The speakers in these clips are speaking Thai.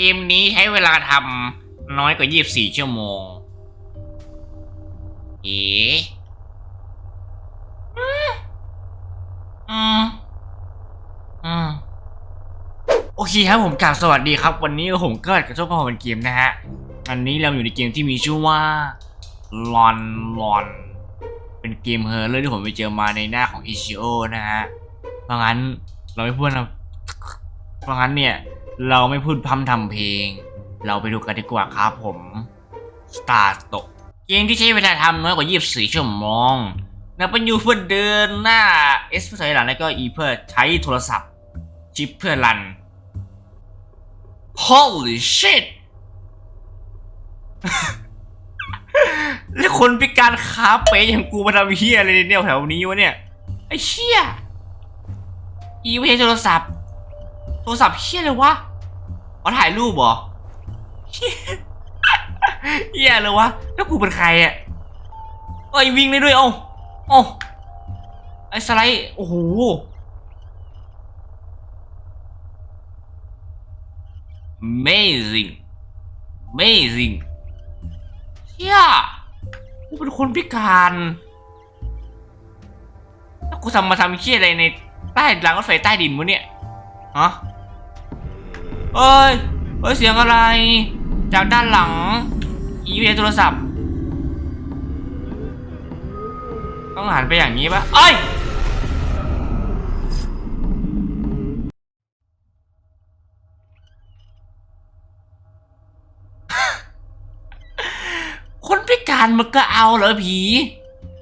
เกมนี้ใช้เวลาทำน้อยกว่า 24 ชั่วโมง เอ๋อืมอืมโอเคครับผมกลับสวัสดีครับ วันนี้ผมก็กับเจ้าพ่อเป็นเกมนะฮะ อันนี้เราอยู่ในเกมที่มีชื่อว่าลอนลอน เป็นเกมเฮอร์เรื่องที่ผมไปเจอมาในหน้าของอิชิโอนะฮะ เพราะงั้นเราไม่พูดนะ เพราะงั้นเนี่ย เราไม่พูดพร่ำทำเพลง เราไปดูกันดีกว่าครับผม Start ตกเกมที่ใช้เวลาทำน้อยกว่า 24 ชั่วโมงนับเป็นยูเพื่อเดินหน้า S เพื่อถอยหลังแล้วก็ E เพื่อใช้โทรศัพท์ ชิปเพื่อรัน Holy shit แล้วคนพิการขาเป๋อย่างกูมาทำเฮียอะไรเนี่ยแถวนี้วะเนี่ย ไอ้เชี่ยอีไม่ใช่โทรศัพท์ โทรศัพท์เฮียเลยวะ เอาถ่ายรูปเหรอเหี้ยเฮียเลยวะ แล้วกูเป็นใครอะเอ้ยวิ่งได้ด้วยเอ้าเอ้าไอ้สไลด์โอ้โห amazing amazing เฮียกูเป็นคนพิการแล้วกูทำมาทำเฮียอะไรในใต้รางรถไฟใต้ดินวะเนี่ยฮะ เอ้ยเอ้ย เสียงอะไร จากด้านหลัง อีเวโทรศัพท์ ต้องหันไปอย่างนี้ปะเอ้ยคนพิการมันก็เอาเหรอผี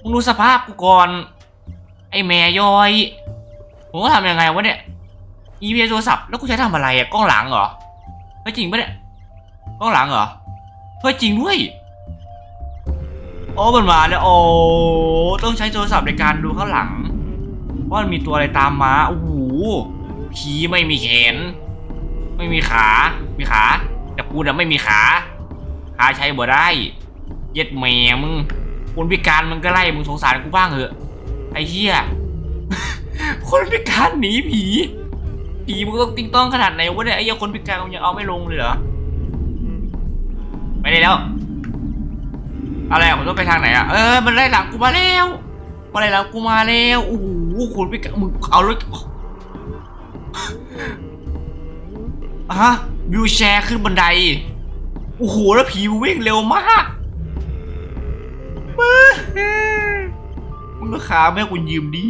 มึงดูสภาพกูก่อน ไอ้แม่ย้อย ผมก็ทำยังไงวะเนี่ย อีเมลโทรศัพท์แล้วกูใช้ทำอะไรอะกล้องหลังเหรอเฮ้ยจริงปะเนี่ยกล้องหลังเหรอเฮ้ยจริงด้วยโอ้มันมาแล้วโอ้ต้องใช้โทรศัพท์ในการดูข้างหลัง ว่ามันมีตัวอะไรตามมาโอ้โหผีไม่มีแขน ไม่มีขา มีขา แต่กูน่ะไม่มีขา ขาใช้บ่ได้ เย็ดแม่มึงคนพิการมึงก็ไล่มึงสงสารกูบ้างเหอะไอ้เหี้ยคนพิการหนีผี ผีมึงต้องติ้งต้องขนาดไหนวะเนี่ยไอ้เหี้ยคนพิการมึงยังเอาไม่ลงเลยเหรอไปได้แล้ว อะไรอะผมต้องไปทางไหนอะเออมันไล่หลังกูมาแล้วมันไล่หลังกูมาแล้วโอ้โหคนพิการมึงเอารถอะฮะวิวแชร์ขึ้นบันไดโอ้โหแล้วผีมันวิ่งเร็วมากมึงก็ขาแม่กูยืมดี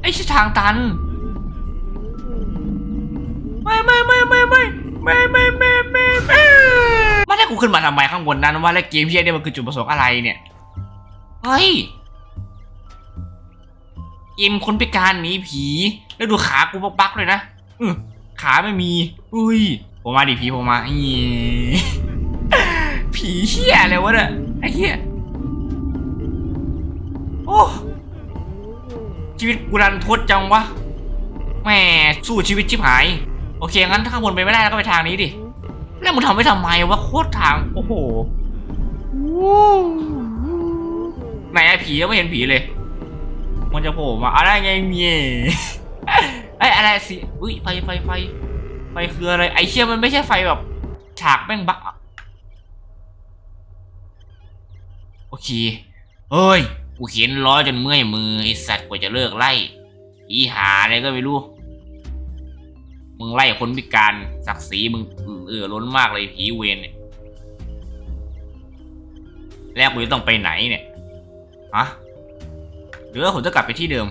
ไอ้ชิทางตัน ไม่ไม่ไม่ไม่ไม่ไม่มาได้กูขึ้นมาทำไมข้างบนนั้นว่าแล้วเกมเฮียเนี่ยมันคือจุดประสงค์อะไรเนี่ย เฮ้ยเกมคนพิการหนีผี แล้วดูขากูบักๆเลยนะอขาไม่มี อุ้ยผมมาดิผีผมมาอีผีเฮียอะไรวะเนี่ยไอ้เฮียโอ้ชีวิตกูรันทดจังวะแหมสู้ชีวิตชิบหาย โอเคงั้นถ้าข้างบนไปไม่ได้แล้วก็ไปทางนี้ดิแล้วมึงทำไว้ทำไมวะโคตรทาง โอ้โหไหนไอ้ผียังไม่เห็นผีเลย มันจะโผล่มาอะไรไงเมียไอ้ยอะไรสิอุ้ยไฟไฟไฟไฟคืออะไรไอ้เชี่ยมันไม่ใช่ไฟแบบฉากแม่งบักอะโอเคเอ้ยกูเขียนล้อจนเมื่อยมือไอสัตว์กว่าจะเลิกไล่อีหาอะไรก็ไม่รู้ มึงไล่คนพิการศักดิ์ศรีมึงเออล้นมากเลยผีเวรเนี่ย แล้วกูจะต้องไปไหนเนี่ยฮะหรือว่าผมจะกลับไปที่เดิม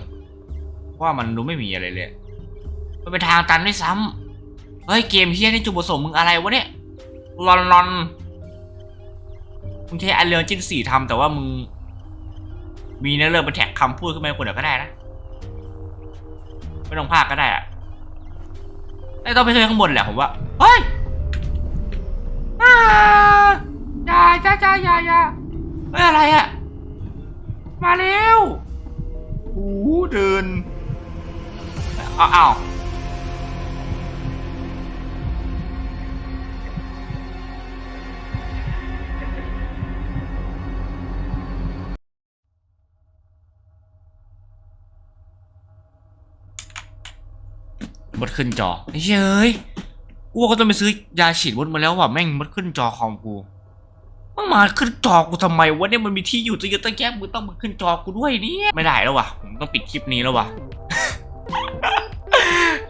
เพราะว่ามันดูไม่มีอะไรเลย มันเป็นทางตันด้วยซ้ำเฮ้ยเกมเฮียนี่จุดประสงค์มึงอะไรวะเนี่ยลอนลอนมึงใช้อันเรืองจิ้นสี่ทำแต่ว่ามึง มีเนื้อเรื่องเป็นแท็กคำพูดขึ้นมาคนเดียวก็ได้นะ ไม่ต้องพากก็ได้อะ ไอ้ต้องไปเจอข้างบนแหละผมว่า เฮ้ยอ่าอย่าอย่าอย่าอย่าอย่าเฮ้ยอะไรอะมาเร็วโอ้โหเดินเอาเอาบดขึ้นจอเฮ้ยเอ้ยกูก็ต้องไปซื้อยาฉีดมดมาแล้วว่ะแม่งมันขึ้นจอคอมกูมึงมาขึ้นจอกูทำไมวะเนี่ยมันมีที่อยู่ตั้งเยอะตั้งแยะมึงต้องมาขึ้นจอกูด้วยเนี่ยไม่ได้แล้วว่ะผมต้องปิดคลิปนี้แล้วว่ะ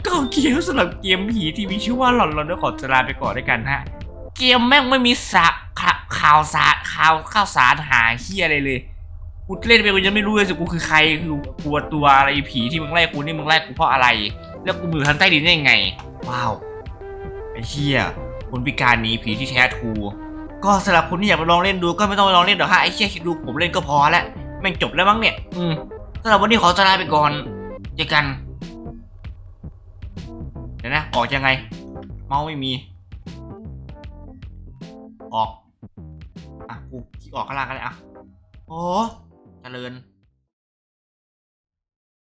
ก็เกมสำหรับเกมผีที่มีชื่อว่าหลอนหลอนด้วยขอจะลาไปก่อนด้วยกันฮะเกมแม่งไม่มีสาข่าข่าวสารข่าวข่าวสารหาเฮียอะไรเลยกูเล่นไปกูยังไม่รู้เลยสิกูคือใครคือกลัวตัวอะไรผีที่มึงไล่กูนี่มึงไล่กูเพราะอะไร แล้วกูมือทันใต้ดินได้ยังไง ว้าว ไอ้เฮียคนพิการหนีผีที่แท้ทรูก็สำหรับคนที่อยากไปลองเล่นดูก็ไม่ต้องไปลองเล่นหรอกฮะไอ้เฮียคิดดูผมเล่นก็พอแล้วแม่งจบแล้วมั้งเนี่ย อืมสำหรับวันนี้ขอจะลาไปก่อนเจอกันเดี๋ยวนะออกยังไง เมาส์ไม่มี ออก อะกูคลิกออกข้างล่างกันเลยอะโอ้เจริญ